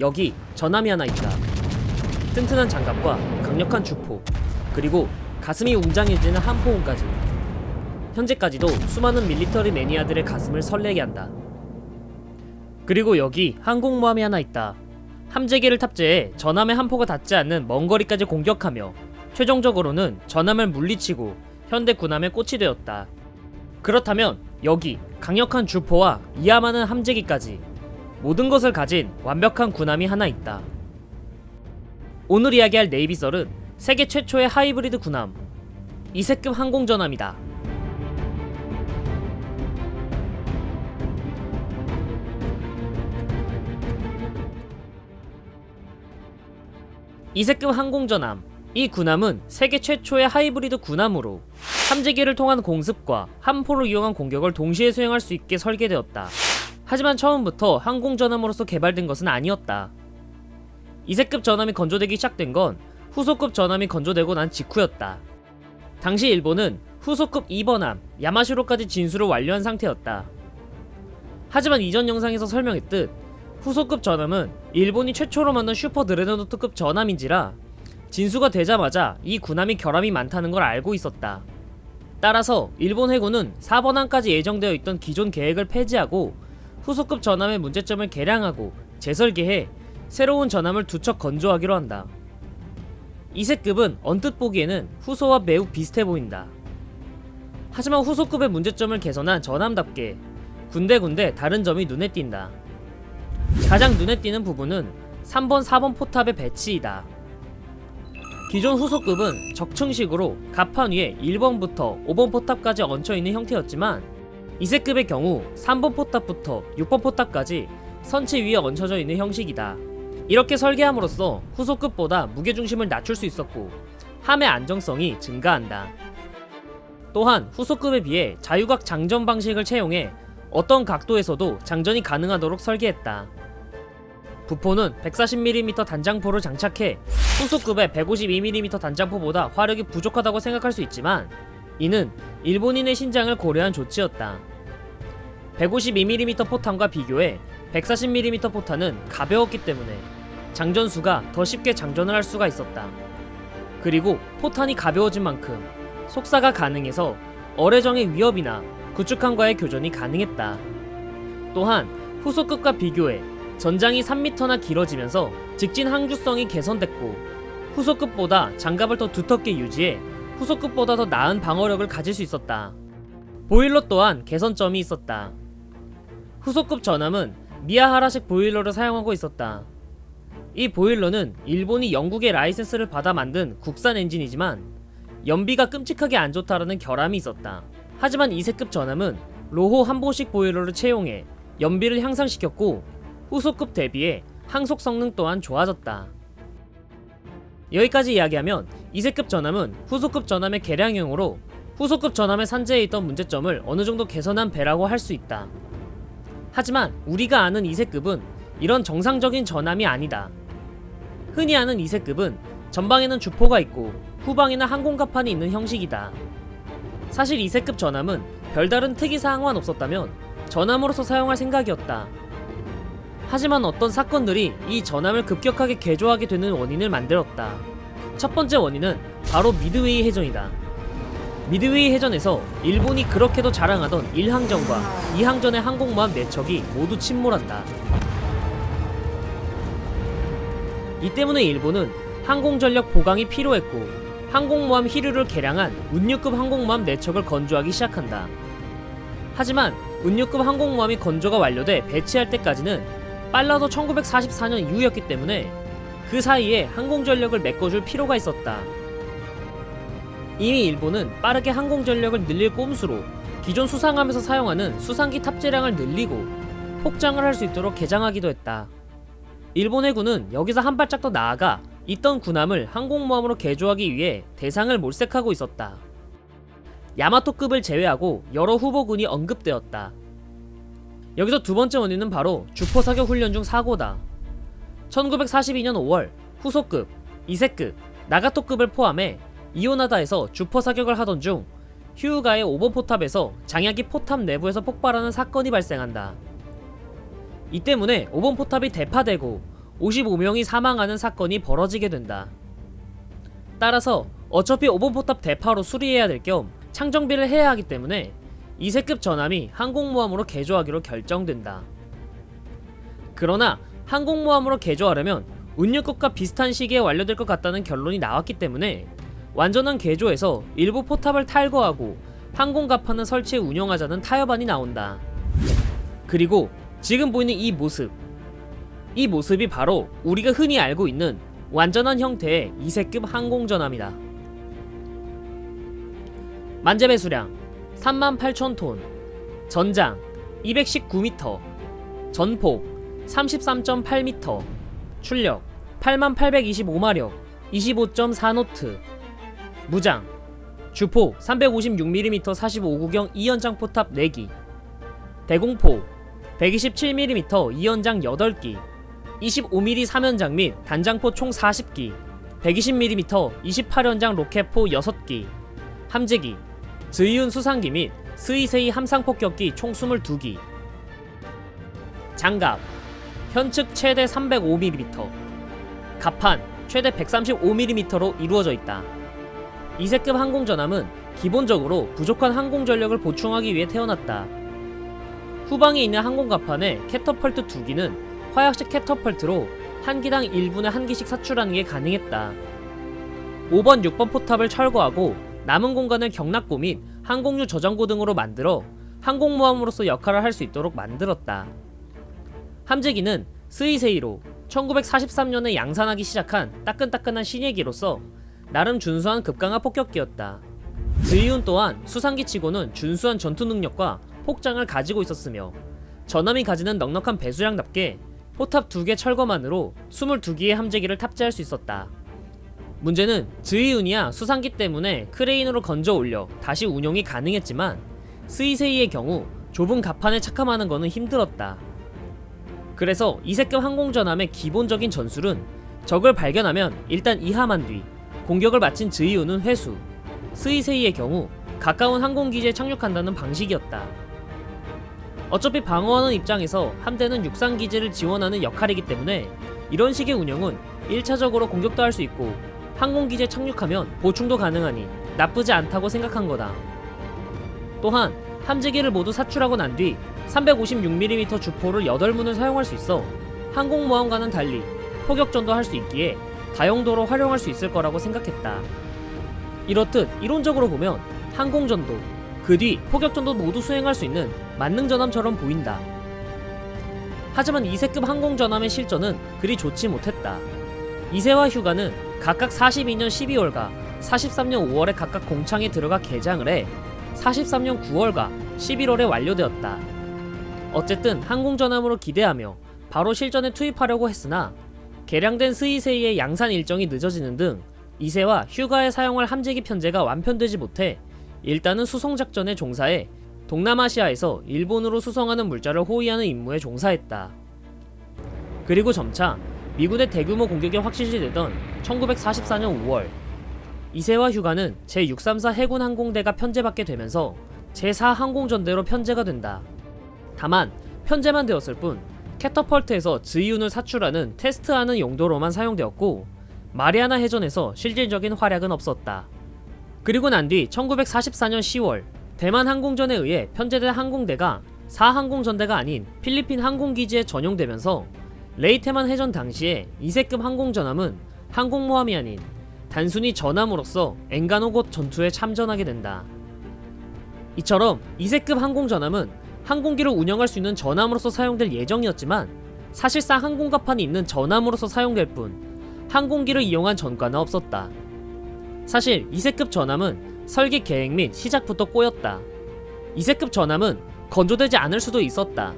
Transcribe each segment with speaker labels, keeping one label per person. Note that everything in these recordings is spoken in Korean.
Speaker 1: 여기 전함이 하나 있다. 튼튼한 장갑과 강력한 주포, 그리고 가슴이 웅장해지는 한포온까지. 현재까지도 수많은 밀리터리 매니아들의 가슴을 설레게 한다. 그리고 여기 항공모함이 하나 있다. 함재기를 탑재해 전함의 한포가 닿지 않는 먼 거리까지 공격하며 최종적으로는 전함을 물리치고 현대 군함의 꽃이 되었다. 그렇다면 여기 강력한 주포와 이하 많은 함재기까지 모든 것을 가진 완벽한 군함이 하나 있다. 오늘 이야기할 네이비설은 세계 최초의 하이브리드 군함 이세급 항공전함이다. 이세급 항공전함 이 군함은 세계 최초의 하이브리드 군함으로 함재기를 통한 공습과 함포를 이용한 공격을 동시에 수행할 수 있게 설계되었다. 하지만 처음부터 항공전함으로서 개발된 것은 아니었다. 이세급 전함이 건조되기 시작된 건 후소급 전함이 건조되고 난 직후였다. 당시 일본은 후소급 2번함 야마시로까지 진수를 완료한 상태였다. 하지만 이전 영상에서 설명했듯 후소급 전함은 일본이 최초로 만든 슈퍼 드레노트급 전함인지라 진수가 되자마자 이 군함이 결함이 많다는 걸 알고 있었다. 따라서 일본 해군은 4번함까지 예정되어 있던 기존 계획을 폐지하고 후소급 전함의 문제점을 개량하고 재설계해 새로운 전함을 두 척 건조하기로 한다. 이세급은 언뜻 보기에는 후소와 매우 비슷해 보인다. 하지만 후소급의 문제점을 개선한 전함답게 군데군데 다른 점이 눈에 띈다. 가장 눈에 띄는 부분은 3번, 4번 포탑의 배치이다. 기존 후소급은 적층식으로 갑판 위에 1번부터 5번 포탑까지 얹혀 있는 형태였지만 이세급의 경우 3번 포탑부터 6번 포탑까지 선체 위에 얹혀져 있는 형식이다. 이렇게 설계함으로써 후소급보다 무게중심을 낮출 수 있었고 함의 안정성이 증가한다. 또한 후소급에 비해 자유각 장전 방식을 채용해 어떤 각도에서도 장전이 가능하도록 설계했다. 부포는 140mm 단장포를 장착해 후소급의 152mm 단장포보다 화력이 부족하다고 생각할 수 있지만 이는 일본인의 신장을 고려한 조치였다. 152mm 포탄과 비교해 140mm 포탄은 가벼웠기 때문에 장전수가 더 쉽게 장전을 할 수가 있었다. 그리고 포탄이 가벼워진 만큼 속사가 가능해서 어뢰정의 위협이나 구축함과의 교전이 가능했다. 또한 후소급과 비교해 전장이 3m나 길어지면서 직진 항주성이 개선됐고 후소급보다 장갑을 더 두텁게 유지해 후소급보다 더 나은 방어력을 가질 수 있었다. 보일러 또한 개선점이 있었다. 후소급 전함은 미야하라식 보일러를 사용하고 있었다. 이 보일러는 일본이 영국의 라이센스를 받아 만든 국산 엔진이지만 연비가 끔찍하게 안 좋다라는 결함이 있었다. 하지만 이세급 전함은 로호 한보식 보일러를 채용해 연비를 향상시켰고 후소급 대비해 항속 성능 또한 좋아졌다. 여기까지 이야기하면 이세급 전함은 후소급 전함의 개량형으로 후소급 전함의 산재에 있던 문제점을 어느 정도 개선한 배라고 할 수 있다. 하지만 우리가 아는 이세급은 이런 정상적인 전함이 아니다. 흔히 아는 이세급은 전방에는 주포가 있고 후방에는 항공갑판이 있는 형식이다. 사실 이세급 전함은 별다른 특이사항만 없었다면 전함으로서 사용할 생각이었다. 하지만 어떤 사건들이 이 전함을 급격하게 개조하게 되는 원인을 만들었다. 첫 번째 원인은 바로 미드웨이 해전이다. 미드웨이 해전에서 일본이 그렇게도 자랑하던 1항전과 2항전의 항공모함 4척이 모두 침몰한다. 이 때문에 일본은 항공전력 보강이 필요했고 항공모함 히류를 개량한 운유급 항공모함 4척을 건조하기 시작한다. 하지만 운유급 항공모함이 건조가 완료돼 배치할 때까지는 빨라도 1944년 이후였기 때문에 그 사이에 항공전력을 메꿔줄 필요가 있었다. 이미 일본은 빠르게 항공 전력을 늘릴 꼼수로 기존 수상함에서 사용하는 수상기 탑재량을 늘리고 폭장을 할 수 있도록 개장하기도 했다. 일본 해군은 여기서 한 발짝 더 나아가 있던 군함을 항공모함으로 개조하기 위해 대상을 몰색하고 있었다. 야마토급을 제외하고 여러 후보군이 언급되었다. 여기서 두 번째 원인은 바로 주포 사격 훈련 중 사고다. 1942년 5월 후소급, 이세급, 나가토급을 포함해 이오나다에서 주포 사격을 하던 중 휴우가의 5번 포탑에서 장약이 포탑 내부에서 폭발하는 사건이 발생한다. 이 때문에 5번 포탑이 대파되고 55명이 사망하는 사건이 벌어지게 된다. 따라서 어차피 오본포탑 대파로 수리해야 될 겸 창정비를 해야 하기 때문에 이세급 전함이 항공모함으로 개조하기로 결정된다. 그러나 항공모함으로 개조하려면 운유급과 비슷한 시기에 완료될 것 같다는 결론이 나왔기 때문에 완전한 개조에서 일부 포탑을 탈거하고 항공갑판을 설치해 운영하자는 타협안이 나온다. 그리고 지금 보이는 이 모습. 이 모습이 바로 우리가 흔히 알고 있는 완전한 형태의 이세급 항공전함이다. 만재 배 수량 38,000톤, 전장 219m, 전폭 33.8m, 출력 8825마력, 25.4노트, 무장 주포 356mm 45구경 2연장 포탑 4기, 대공포 127mm 2연장 8기, 25mm 3연장 및 단장포 총 40기, 120mm 28연장 로켓포 6기, 함재기, 드이운 수상기 및 스이세이 함상폭격기 총 22기, 장갑, 현측 최대 305mm, 갑판 최대 135mm로 이루어져 있다. 이세급 항공전함은 기본적으로 부족한 항공 전력을 보충하기 위해 태어났다. 후방에 있는 항공갑판에 캐터펄트 2기는 화약식 캐터펄트로 한 기당 1분에 한 기씩 사출하는 게 가능했다. 5번, 6번 포탑을 철거하고 남은 공간을 경납고 및 항공유 저장고 등으로 만들어 항공모함으로서 역할을 할 수 있도록 만들었다. 함재기는 스이세이로 1943년에 양산하기 시작한 따끈따끈한 신예기로서 나름 준수한 급강하 폭격기였다. 드이운 또한 수상기 치고는 준수한 전투 능력과 폭장을 가지고 있었으며 전함이 가지는 넉넉한 배수량답게 포탑 2개 철거만으로 22기의 함재기를 탑재할 수 있었다. 문제는 드이운이야 수상기 때문에 크레인으로 건져 올려 다시 운용이 가능했지만 스이세이의 경우 좁은 갑판에 착함하는 것은 힘들었다. 그래서 이세급 항공전함의 기본적인 전술은 적을 발견하면 일단 이함한 뒤 공격을 마친 드이운은 회수, 스이세이의 경우 가까운 항공기지에 착륙한다는 방식이었다. 어차피 방어하는 입장에서 함대는 육상기지를 지원하는 역할이기 때문에 이런 식의 운영은 1차적으로 공격도 할 수 있고 항공기지에 착륙하면 보충도 가능하니 나쁘지 않다고 생각한 거다. 또한 함재기를 모두 사출하고 난 뒤 356mm 주포를 8문을 사용할 수 있어 항공모함과는 달리 포격전도 할 수 있기에 다용도로 활용할 수 있을 거라고 생각했다. 이렇듯 이론적으로 보면 항공전도 그 뒤 포격전도 모두 수행할 수 있는 만능전함처럼 보인다. 하지만 이세급 항공전함의 실전은 그리 좋지 못했다. 이세와 휴가는 각각 42년 12월과 43년 5월에 각각 공창에 들어가 개장을 해 43년 9월과 11월에 완료되었다. 어쨌든 항공전함으로 기대하며 바로 실전에 투입하려고 했으나 개량된 스이세이의 양산 일정이 늦어지는 등 이세와 휴가에 사용할 함재기 편제가 완편되지 못해 일단은 수송작전에 종사해 동남아시아에서 일본으로 수송하는 물자를 호위하는 임무에 종사했다. 그리고 점차 미군의 대규모 공격이 확실시 되던 1944년 5월 이세와 휴가는 제634 해군 항공대가 편제받게 되면서 제4 항공전대로 편제가 된다. 다만 편제만 되었을 뿐 캐터펄트에서 지이운을 사출하는 테스트하는 용도로만 사용되었고 마리아나 해전에서 실질적인 활약은 없었다. 그리고 난 뒤 1944년 10월 대만 항공전에 의해 편제된 항공대가 4항공전대가 아닌 필리핀 항공기지에 전용되면서 레이테만 해전 당시에 이세급 항공전함은 항공모함이 아닌 단순히 전함으로서 엔가노곳 전투에 참전하게 된다. 이처럼 이세급 항공전함은 항공기를 운영할 수 있는 전함으로서 사용될 예정이었지만 사실상 항공갑판이 있는 전함으로서 사용될 뿐 항공기를 이용한 전과는 없었다. 사실 이세급 전함은 설계 계획 및 시작부터 꼬였다. 이세급 전함은 건조되지 않을 수도 있었다.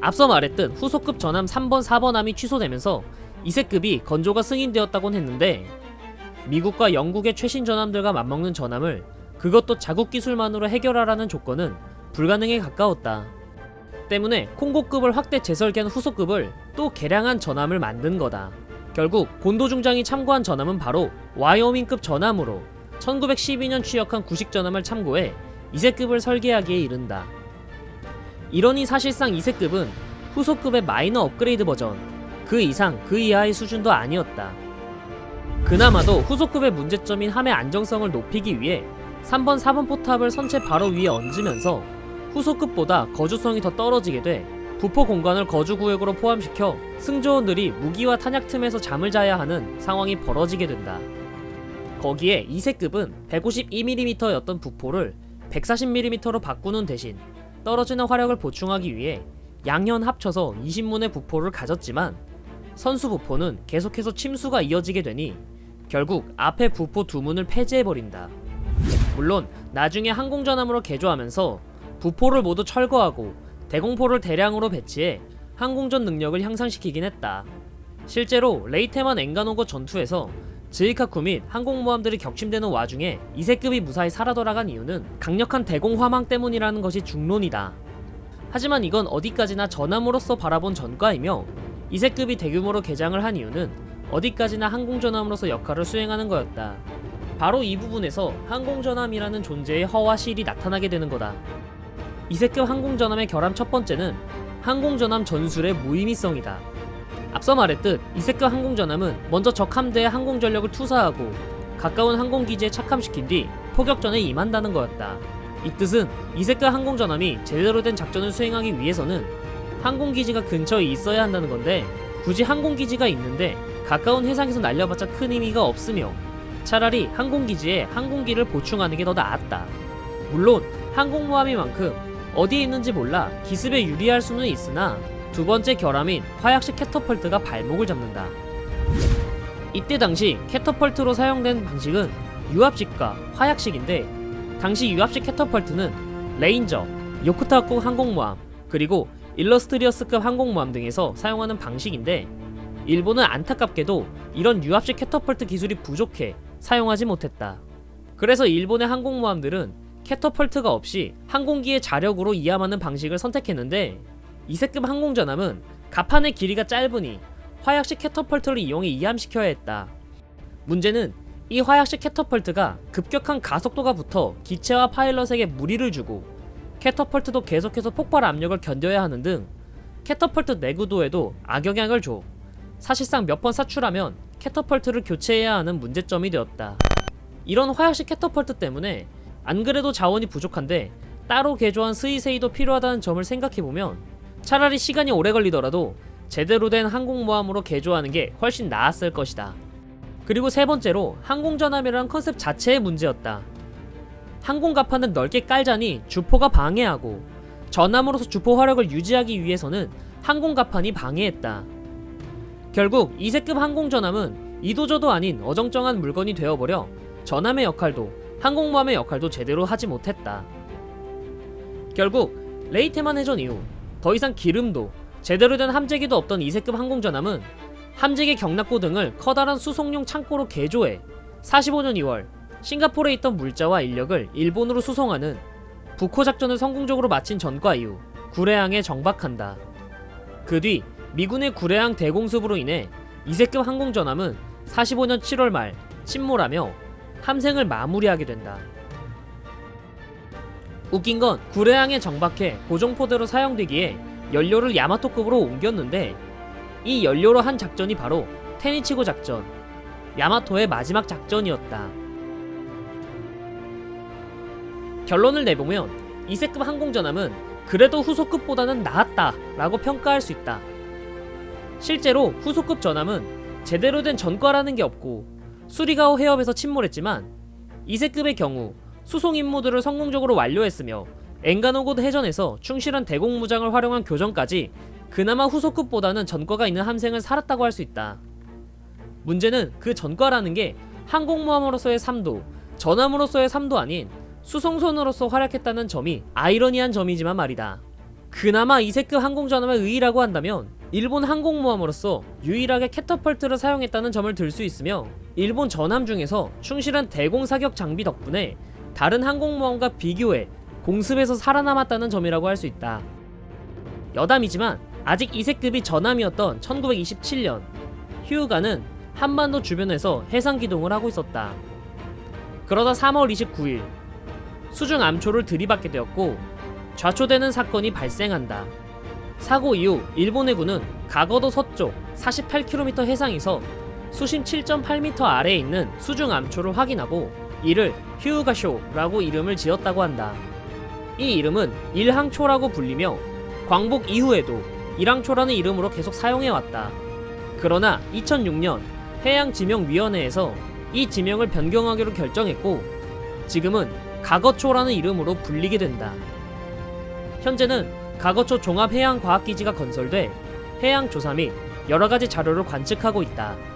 Speaker 1: 앞서 말했듯 후속급 전함 3번, 4번함이 취소되면서 이세급이 건조가 승인되었다곤 했는데 미국과 영국의 최신 전함들과 맞먹는 전함을 그것도 자국 기술만으로 해결하라는 조건은 불가능에 가까웠다. 때문에 콩고급을 확대 재설계한 후속급을 또 개량한 전함을 만든 거다. 결국 곤도 중장이 참고한 전함은 바로 와이오밍급 전함으로 1912년 취역한 구식 전함을 참고해 2세급을 설계하기에 이른다. 이러니 사실상 2세급은 후속급의 마이너 업그레이드 버전 그 이상 그 이하의 수준도 아니었다. 그나마도 후속급의 문제점인 함의 안정성을 높이기 위해 3번, 4번 포탑을 선체 바로 위에 얹으면서 후속급보다 거주성이 더 떨어지게 돼 부포 공간을 거주 구역으로 포함시켜 승조원들이 무기와 탄약 틈에서 잠을 자야 하는 상황이 벌어지게 된다. 거기에 2세급은 152mm였던 부포를 140mm로 바꾸는 대신 떨어지는 화력을 보충하기 위해 양현 합쳐서 20문의 부포를 가졌지만 선수 부포는 계속해서 침수가 이어지게 되니 결국 앞에 부포 두 문을 폐지해버린다. 물론 나중에 항공전함으로 개조하면서 부포를 모두 철거하고 대공포를 대량으로 배치해 항공전 능력을 향상시키긴 했다. 실제로 레이테만 엔가노고 전투에서 지이카쿠 및 항공모함들이 격침되는 와중에 2세급이 무사히 살아 돌아간 이유는 강력한 대공 화망 때문이라는 것이 중론이다. 하지만 이건 어디까지나 전함으로서 바라본 전과이며 2세급이 대규모로 개장을 한 이유는 어디까지나 항공전함으로서 역할을 수행하는 거였다. 바로 이 부분에서 항공전함이라는 존재의 허와 실이 나타나게 되는 거다. 2세급 항공전함의 결함 첫 번째는 항공전함 전술의 무의미성이다. 앞서 말했듯 2세급 항공전함은 먼저 적 함대에 항공전력을 투사하고 가까운 항공기지에 착함시킨 뒤 포격전에 임한다는 거였다. 이 뜻은 2세급 항공전함이 제대로 된 작전을 수행하기 위해서는 항공기지가 근처에 있어야 한다는 건데 굳이 항공기지가 있는데 가까운 해상에서 날려봤자 큰 의미가 없으며 차라리 항공기지에 항공기를 보충하는 게 더 나았다. 물론 항공모함이만큼 어디에 있는지 몰라 기습에 유리할 수는 있으나 두 번째 결함인 화약식 캐터펄트가 발목을 잡는다. 이때 당시 캐터펄트로 사용된 방식은 유압식과 화약식인데 당시 유압식 캐터펄트는 레인저, 요크타쿠 항공모함, 그리고 일러스트리어스급 항공모함 등에서 사용하는 방식인데 일본은 안타깝게도 이런 유압식 캐터펄트 기술이 부족해 사용하지 못했다. 그래서 일본의 항공모함들은 캐터펄트가 없이 항공기의 자력으로 이함하는 방식을 선택했는데 이세급 항공전함은 갑판의 길이가 짧으니 화약식 캐터펄트를 이용해 이함시켜야 했다. 문제는 이 화약식 캐터펄트가 급격한 가속도가 붙어 기체와 파일럿에게 무리를 주고 캐터펄트도 계속해서 폭발 압력을 견뎌야 하는 등 캐터펄트 내구도에도 악영향을 줘. 사실상 몇 번 사출하면 캐터펄트를 교체해야 하는 문제점이 되었다. 이런 화약식 캐터펄트 때문에 안 그래도 자원이 부족한데 따로 개조한 스이세이도 필요하다는 점을 생각해보면 차라리 시간이 오래 걸리더라도 제대로 된 항공모함으로 개조하는 게 훨씬 나았을 것이다. 그리고 세 번째로 항공전함이라는 컨셉 자체의 문제였다. 항공갑판을 넓게 깔자니 주포가 방해하고 전함으로서 주포 화력을 유지하기 위해서는 항공갑판이 방해했다. 결국 2세급 항공전함은 이도저도 아닌 어정쩡한 물건이 되어버려 전함의 역할도 항공모함의 역할도 제대로 하지 못했다. 결국 레이테만 해전 이후 더 이상 기름도 제대로 된 함재기도 없던 2세급 항공전함은 함재기 경납고 등을 커다란 수송용 창고로 개조해 45년 2월 싱가포르에 있던 물자와 인력을 일본으로 수송하는 북호 작전을 성공적으로 마친 전과 이후 구례항에 정박한다. 그 뒤 미군의 구례항 대공습으로 인해 2세급 항공전함은 45년 7월 말 침몰하며 함생을 마무리하게 된다. 웃긴 건 구례항에 정박해 고정포대로 사용되기에 연료를 야마토급으로 옮겼는데 이 연료로 한 작전이 바로 테니치고 작전, 야마토의 마지막 작전이었다. 결론을 내보면 2세급 항공전함은 그래도 후속급보다는 나았다 라고 평가할 수 있다. 실제로 후속급 전함은 제대로 된 전과라는 게 없고 수리가오 해협에서 침몰했지만 2세급의 경우 수송 임무들을 성공적으로 완료했으며 엔가노고드 해전에서 충실한 대공무장을 활용한 교전까지 그나마 후속급보다는 전과가 있는 함생을 살았다고 할 수 있다. 문제는 그 전과라는 게 항공모함으로서의 삶도 전함으로서의 삶도 아닌 수송선으로서 활약했다는 점이 아이러니한 점이지만 말이다. 그나마 2세급 항공전함의 의의라고 한다면 일본 항공모함으로서 유일하게 캐터펄트를 사용했다는 점을 들 수 있으며 일본 전함 중에서 충실한 대공 사격 장비 덕분에 다른 항공모함과 비교해 공습에서 살아남았다는 점이라고 할 수 있다. 여담이지만 아직 2세급이 전함이었던 1927년 휴가는 한반도 주변에서 해상 기동을 하고 있었다. 그러다 3월 29일 수중 암초를 들이받게 되었고 좌초되는 사건이 발생한다. 사고 이후 일본 해군은 가거도 서쪽 48km 해상에서 수심 7.8m 아래에 있는 수중 암초를 확인하고 이를 휴가쇼라고 이름을 지었다고 한다. 이 이름은 일항초라고 불리며 광복 이후에도 일항초라는 이름으로 계속 사용해왔다. 그러나 2006년 해양지명위원회에서 이 지명을 변경하기로 결정했고 지금은 가거초라는 이름으로 불리게 된다. 현재는 가거초 종합해양과학기지가 건설돼 해양 조사 및 여러 가지 자료를 관측하고 있다.